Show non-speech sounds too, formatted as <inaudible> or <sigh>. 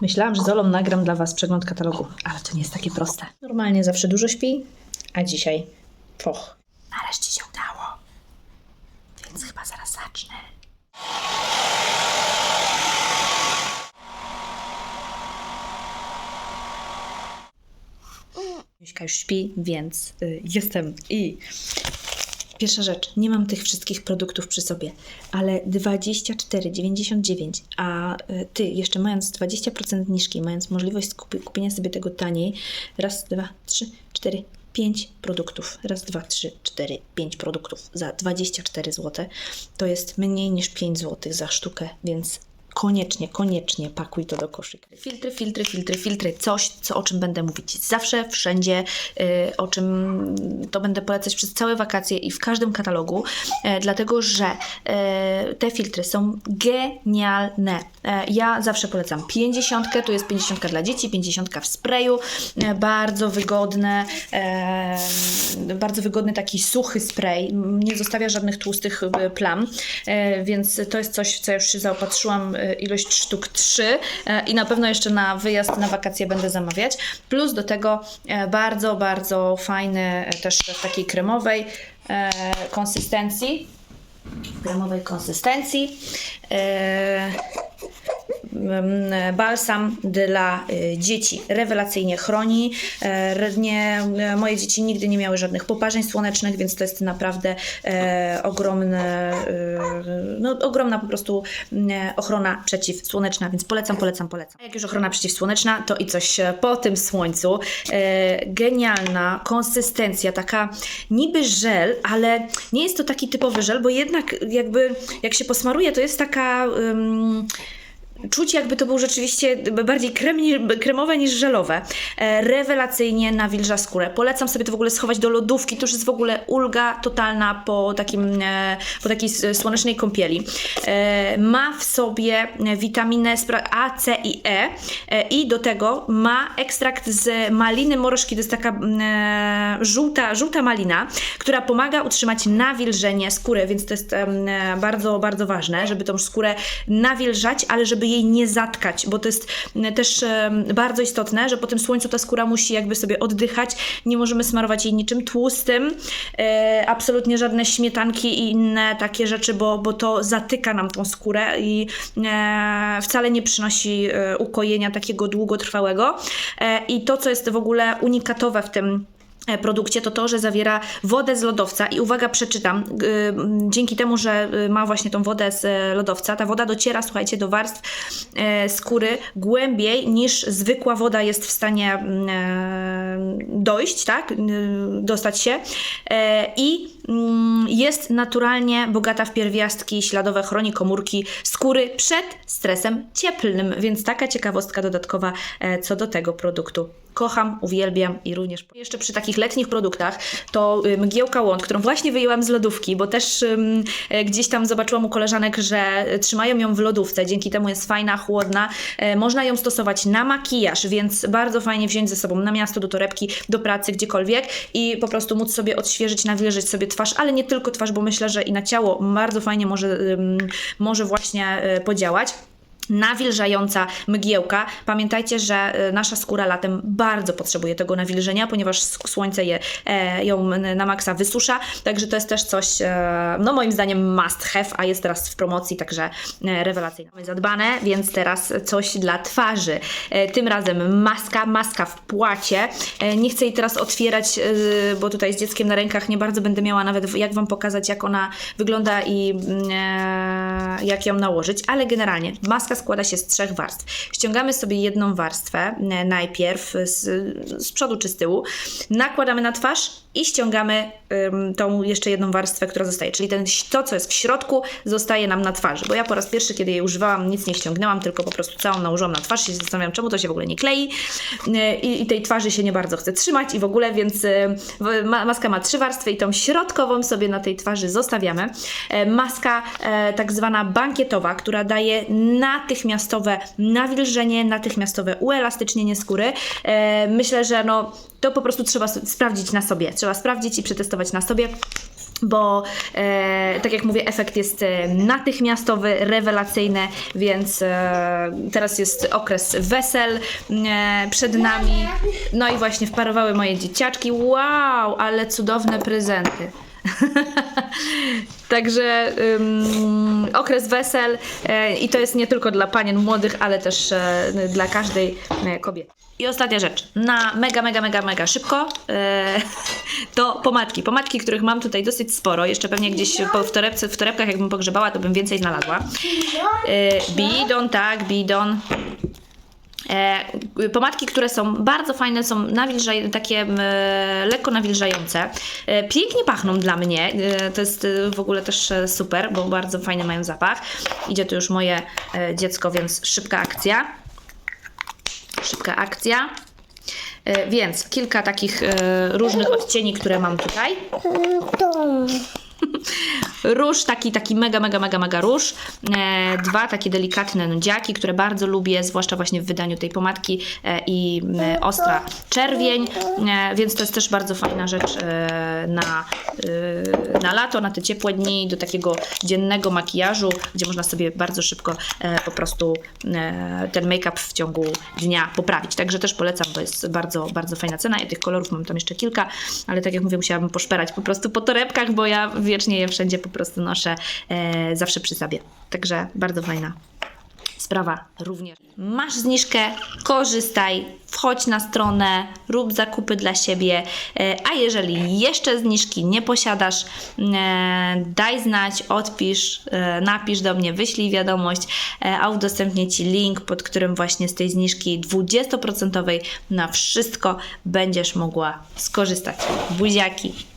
Myślałam, że z Olą nagram dla Was przegląd katalogu, ale to nie jest takie proste. Normalnie zawsze dużo śpi, a dzisiaj foch. Nareszcie się udało, więc chyba zaraz zacznę. Juśka już śpi, więc y, jestem i Pierwsza rzecz, nie mam tych wszystkich produktów przy sobie, ale 24,99, a y, ty jeszcze mając 20% zniżki, mając możliwość kupienia sobie tego taniej, raz, dwa, trzy, cztery, pięć produktów, raz, dwa, trzy, cztery, pięć produktów za 24 zł, to jest mniej niż 5 zł za sztukę, więc koniecznie, koniecznie pakuj to do koszyka. Filtry, filtry, filtry, filtry, coś, co, o czym będę mówić zawsze, wszędzie, y, o czym to będę polecać przez całe wakacje i w każdym katalogu, e, dlatego że e, te filtry są genialne. E, ja zawsze polecam 50, tu jest 50 dla dzieci, 50 w sprayu, e, bardzo wygodne, e, bardzo wygodny taki suchy spray, nie zostawia żadnych tłustych e, plam, e, więc to jest coś, w co już się zaopatrzyłam, e, ilość sztuk 3 e, i na pewno jeszcze na wyjazd na wakacje będę zamawiać, plus do tego e, bardzo, bardzo fajny też w takiej kremowej konsystencji, kremowej konsystencji. E, balsam dla y, dzieci. Rewelacyjnie chroni. E, Nie, e, moje dzieci nigdy nie miały żadnych poparzeń słonecznych, więc to jest naprawdę e, ogromne, e, no, ogromna po prostu ochrona przeciwsłoneczna, więc polecam, polecam, polecam. A Jak już ochrona przeciwsłoneczna, to i coś e, po tym słońcu. E, genialna konsystencja, taka niby żel, ale nie jest to taki typowy żel, bo jednak jakby jak się posmaruje, to jest taka... ym, Czuć jakby to był rzeczywiście bardziej krem, kremowe niż żelowe. E, rewelacyjnie nawilża skórę. Polecam sobie to w ogóle schować do lodówki. To już jest w ogóle ulga totalna po, takim, e, po takiej słonecznej kąpieli. E, ma w sobie witaminę A, C i E i do tego ma ekstrakt z maliny morożki. To jest taka mm, żółta, żółta malina, która pomaga utrzymać nawilżenie skóry, więc to jest bardzo, bardzo ważne, żeby tą skórę nawilżać, ale żeby jej nie zatkać, bo to jest m, też bardzo istotne, że po tym słońcu ta skóra musi jakby sobie oddychać, nie możemy smarować jej niczym tłustym, e, absolutnie żadne śmietanki i inne takie rzeczy, bo, bo to zatyka nam tą skórę i e, wcale nie przynosi e, ukojenia takiego długotrwałego. I to, co jest w ogóle unikatowe w tym produkcie to to, że zawiera wodę z lodowca. I uwaga, przeczytam, dzięki temu, że y, ma właśnie tą wodę z e, lodowca, ta woda dociera, słuchajcie, do warstw e, skóry głębiej niż zwykła woda jest w stanie e, dojść, tak, dostać się. E, i jest naturalnie bogata w pierwiastki śladowe, chroni komórki skóry przed stresem cieplnym, więc taka ciekawostka dodatkowa e, co do tego produktu. Kocham, uwielbiam i również jeszcze przy takich letnich produktach to y, mgiełka łąd, którą właśnie wyjęłam z lodówki, bo też e, gdzieś tam zobaczyłam u koleżanek, że e, trzymają ją w lodówce, dzięki temu jest fajna, chłodna. E, Można ją stosować na makijaż, więc bardzo fajnie wziąć ze sobą na miasto, do torebki, do pracy, gdziekolwiek i po prostu móc sobie odświeżyć, nawilżyć sobie twarz, ale nie tylko twarz, bo myślę, że i na ciało bardzo fajnie może, ym, może właśnie e, podziałać nawilżająca mgiełka. Pamiętajcie, że y, nasza skóra latem bardzo potrzebuje tego nawilżenia, ponieważ słońce je, e, ją na maksa wysusza, także to jest też coś, e, no moim zdaniem must have, a jest teraz w promocji, także e, rewelacyjne. Mamy zadbane, więc teraz coś dla twarzy. E, tym razem maska, maska w płacie. E, nie chcę jej teraz otwierać, e, bo tutaj z dzieckiem na rękach nie bardzo będę miała nawet jak Wam pokazać, jak ona wygląda i mm, e, jak ją nałożyć, ale generalnie maska składa się z trzech warstw. Ściągamy sobie jedną warstwę e, najpierw z, z przodu czy z tyłu, nakładamy na twarz i ściągamy ym, tą jeszcze jedną warstwę, która zostaje, czyli ten, to, co jest w środku, zostaje nam na twarzy, bo ja po raz pierwszy, kiedy jej używałam, nic nie ściągnęłam, tylko po prostu całą nałożyłam na twarz i się zastanawiam, czemu to się w ogóle nie klei Yy, i, tej twarzy się nie bardzo chce trzymać i w ogóle, więc yy, ma, maska ma trzy warstwy i tą środkową sobie na tej twarzy zostawiamy. E, Maska e, tak zwana bankietowa, która daje natychmiastowe nawilżenie, natychmiastowe uelastycznienie skóry. E, Myślę, że no, to po prostu trzeba sprawdzić na sobie. Trzeba sprawdzić i przetestować na sobie. bo e, tak jak mówię, efekt jest e, natychmiastowy, rewelacyjny, więc e, teraz jest okres wesel e, przed nami. No i właśnie wparowały moje dzieciaczki. Wow, ale cudowne prezenty. <laughs> Także ym, okres wesel e, i to jest nie tylko dla panien młodych, ale też e, dla każdej e, kobiety. I ostatnia rzecz, na mega, mega, mega, mega szybko, e, <laughs> to pomadki. Pomadki, których mam tutaj dosyć sporo, jeszcze pewnie gdzieś po, w, torebce, w torebkach jakbym pogrzebała, to bym więcej znalazła. E, bidon, tak, bidon. E, pomadki, które są bardzo fajne, są nawilżaj, takie e, lekko nawilżające. E, pięknie pachną dla mnie. To jest w ogóle też super, bo bardzo fajny mają zapach. Idzie tu już moje dziecko, więc szybka akcja. Szybka akcja. Więc kilka takich różnych odcieni, które mam tutaj. <laughs> Róż, taki, taki mega, mega, mega, mega róż. E, dwa takie delikatne nudziaki, które bardzo lubię, zwłaszcza właśnie w wydaniu tej pomadki e, i e, ostra czerwień, e, więc to jest też bardzo fajna rzecz e, na, e, na lato, na te ciepłe dni, do takiego dziennego makijażu, gdzie można sobie bardzo szybko e, po prostu e, ten make-up w ciągu dnia poprawić. Także też polecam, bo jest bardzo, bardzo fajna cena. Ja tych kolorów mam tam jeszcze kilka, ale tak jak mówię, musiałabym poszperać po prostu po torebkach, bo ja wiecznie je wszędzie po prostu noszę e, zawsze przy sobie. Także bardzo fajna sprawa również. Masz zniżkę, korzystaj, wchodź na stronę, rób zakupy dla siebie, e, a jeżeli jeszcze zniżki nie posiadasz, e, daj znać, odpisz, e, napisz do mnie, wyślij wiadomość, a udostępnię Ci link, pod którym właśnie z tej zniżki 20% na wszystko będziesz mogła skorzystać. Buziaki!